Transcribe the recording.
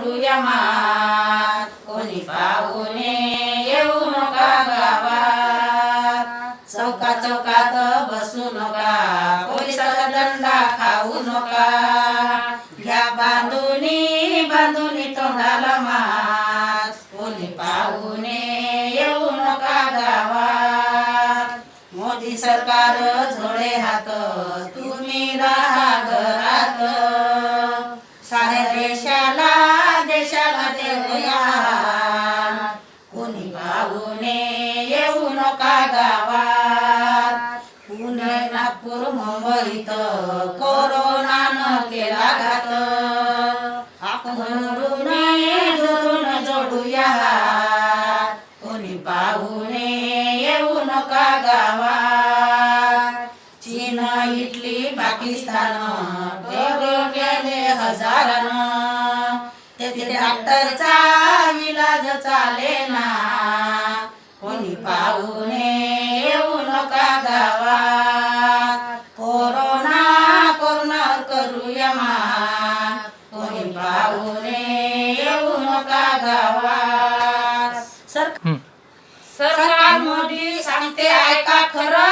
करूया मात कोणी पाहुणे येऊ नका गावात. चौका चौकात बसू नका पोलिसाचा दंडा खाऊ नका. घ्या बांधुनी बांधुनी तोंडाला मात. कोणी पाहुणे येऊ नका गावात. मोदी सरकार जोडे हात तुम्ही राहा. पाहुणे येऊ नका गावात? पुणे नागपूर मुंबईत कोरोनानं केला घात आपण धरून जोडूया. कोणी पाहुणे येऊ नका गावात? चीन इटली पाकिस्तान गेले हजारानं. तेथे डॉक्टरचा इलाज चाले पाहुणे येऊ नका गावात. कोरोना कोरोना करूया मान कोणी पाहुणे येऊ नका गावात. सर सरकार मोदी सांगते ऐका खरं